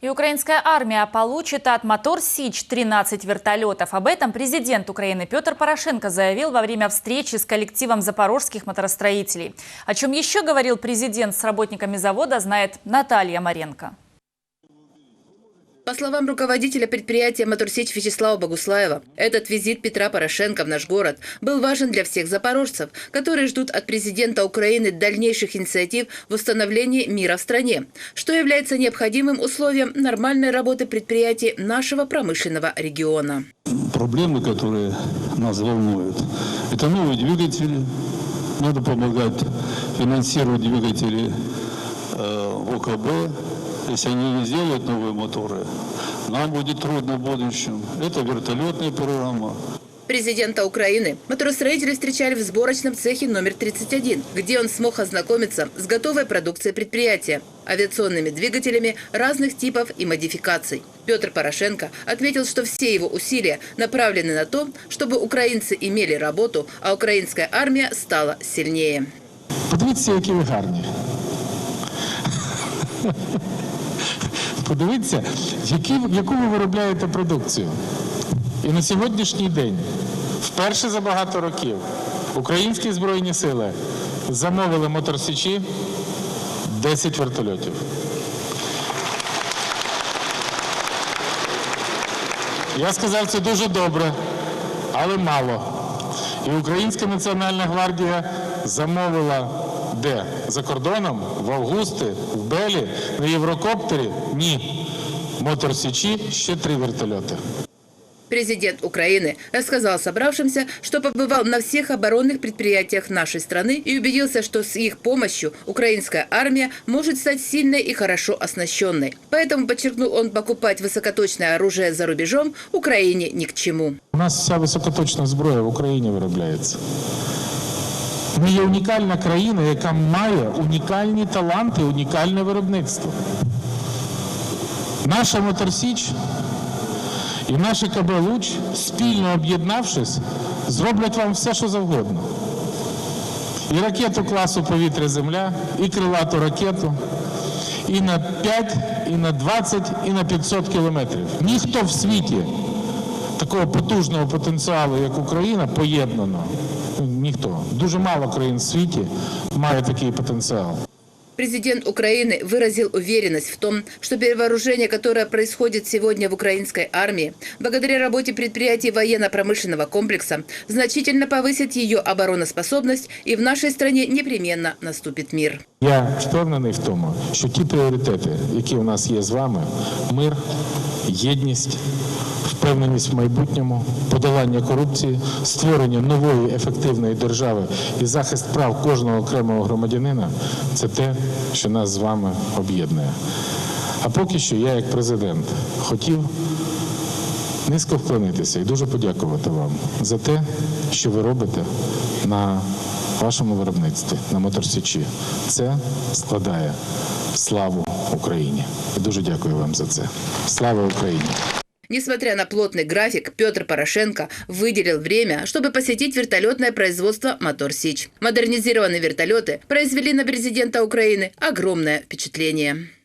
И украинская армия получит от «Мотор Сич» 13 вертолетов. Об этом президент Украины Петр Порошенко заявил во время встречи с коллективом запорожских моторостроителей. О чем еще говорил президент с работниками завода, знает Наталья Маренко. По словам руководителя предприятия «Моторсеть» Вячеслава Богуслаева, этот визит Петра Порошенко в наш город был важен для всех запорожцев, которые ждут от президента Украины дальнейших инициатив в установлении мира в стране, что является необходимым условием нормальной работы предприятий нашего промышленного региона. проблемы, которые нас волнуют. Это новые двигатели. Надо помогать финансировать двигатели э, ОКБ Если они не сделают новые моторы, нам будет трудно в будущем. Это вертолетная программа. Президента Украины моторостроители встречали в сборочном цехе номер 31, где он смог ознакомиться с готовой продукцией предприятия, авиационными двигателями разных типов и модификаций. Петр Порошенко отметил, что все его усилия направлены на то, чтобы украинцы имели работу, а украинская армия стала сильнее. Подивіться, які ви гарні. Подивіться, які, яку ви виробляєте продукцію. І на сьогоднішній день, вперше за багато років, українські збройні сили замовили моторсічі 10 вертольотів. Я сказав, це дуже добре, але мало. І Українська Національна гвардія замовила де? За кордоном? В Августи, в Белі, на Єврокоптері? Ні. Мотор Січі ще три вертольоти. Президент Украины рассказал собравшимся, что побывал на всех оборонных предприятиях нашей страны и убедился, что с их помощью украинская армия может стать сильной и хорошо оснащенной. Поэтому, подчеркнул он, покупать высокоточное оружие за рубежом Украине ни к чему. У нас вся високоточна зброя в Україні виробляється. Ми є унікальна країна, яка має унікальні таланти, унікальне виробництво. Наша Моторсіч і наше КБ Луч, спільно об'єднавшись, зроблять вам все, що завгодно. І ракету класу повітря-земля, і крилату ракету, і на 5, і на 20, і на 500 кілометрів. Ніхто в світі такого потужного потенціалу, як Україна, поєднано. Ніхто. Дуже мало країн в світі має такий потенціал. Президент Украины выразил уверенность в том, что перевооружение, которое происходит сегодня в украинской армии, благодаря работе предприятий военно-промышленного комплекса, значительно повысит ее обороноспособность и в нашей стране непременно наступит мир. Я впевнений в тому, що ті пріоритети, які у нас є з вами, мир, єдність, впевненість в майбутньому, подолання корупції, створення нової ефективної держави і захист прав кожного окремого громадянина це те, що нас з вами об'єднує. А поки що я, як президент, хотів низько вклонитися і дуже подякувати вам за те, що ви робите на вашому виробництві, на моторсічі. Це складає славу Україні. І дуже дякую вам за це. Слава Україні! Несмотря на плотный график, Петр Порошенко выделил время, чтобы посетить вертолетное производство «Мотор Сич». Модернизированные вертолеты произвели на президента Украины огромное впечатление.